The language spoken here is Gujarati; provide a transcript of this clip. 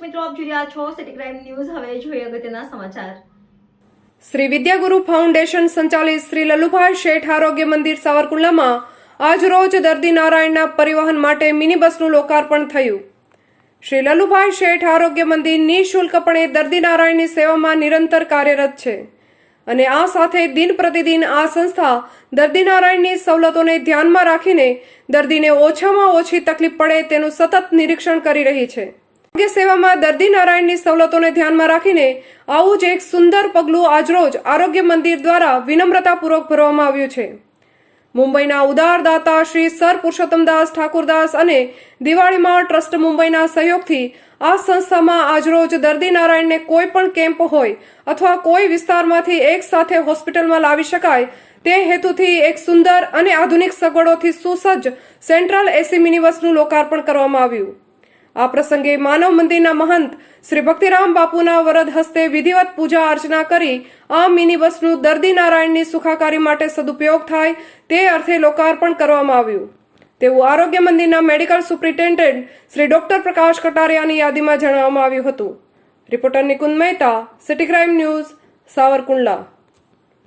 આપ જોઈ રહ્યા છો સિટી ક્રાઇમ ન્યૂઝ. હવે જોઈએ અગત્યના સમાચાર. શ્રી વિદ્યાગુરુ ફાઉન્ડેશન સંચાલિત શ્રી લલુભાઈ શેઠ આરોગ્ય મંદિર સાવરકુંડલામાં આજરોજ દર્દી નારાયણના પરિવહન માટે મિની બસનું લોકાર્પણ થયું. શ્રી લલુભાઈ શેઠ આરોગ્ય મંદિર નિઃશુલ્કપણે દર્દી નારાયણની સેવામાં નિરંતર કાર્યરત છે. અને આ સાથે દિન પ્રતિદિન આ સંસ્થા દર્દી નારાયણની સવલતોને ધ્યાનમાં રાખીને દર્દીને ઓછામાં ઓછી તકલીફ પડે તેનું સતત નિરીક્ષણ કરી રહી છે. આરોગ્ય સેવામાં દર્દી નારાયણની સવલતોને ધ્યાનમાં રાખીને આવું જ એક સુંદર પગલું આજરોજ આરોગ્ય મંદિર દ્વારા વિનમ્રતાપૂર્વક ભરવામાં આવ્યું છે. મુંબઈના ઉદારદાતા શ્રી સર પુરુષોત્તમદાસ ઠાકુરદાસ અને દિવાળીમાં ટ્રસ્ટ મુંબઈના સહયોગથી આ સંસ્થામાં આજરોજ દર્દી નારાયણને કોઈ પણ કેમ્પ હોય અથવા કોઈ વિસ્તારમાંથી એક સાથે હોસ્પિટલમાં લાવી શકાય તે હેતુથી એક સુંદર અને આધુનિક સગવડોથી સુસજ્જ સેન્ટ્રલ એસી મિનિવસનું લોકાર્પણ કરવામાં આવ્યું. આ પ્રસંગે માનવ મંદિરના મહંત શ્રી ભક્તિરામ બાપુના વરદ હસ્તે વિધિવત પૂજા અર્ચના કરી આ મિની બસનું દર્દી નારાયણની સુખાકારી માટે સદુપયોગ થાય તે અર્થે લોકાર્પણ કરવામાં આવ્યું. તેવું આરોગ્ય મંદિરના medical superintendent Shri doctor Prakash કટારિયાની યાદીમાં જણાવવામાં આવ્યું હતું. Reporter Nikunj Mehta, city crime news, Savarkundla.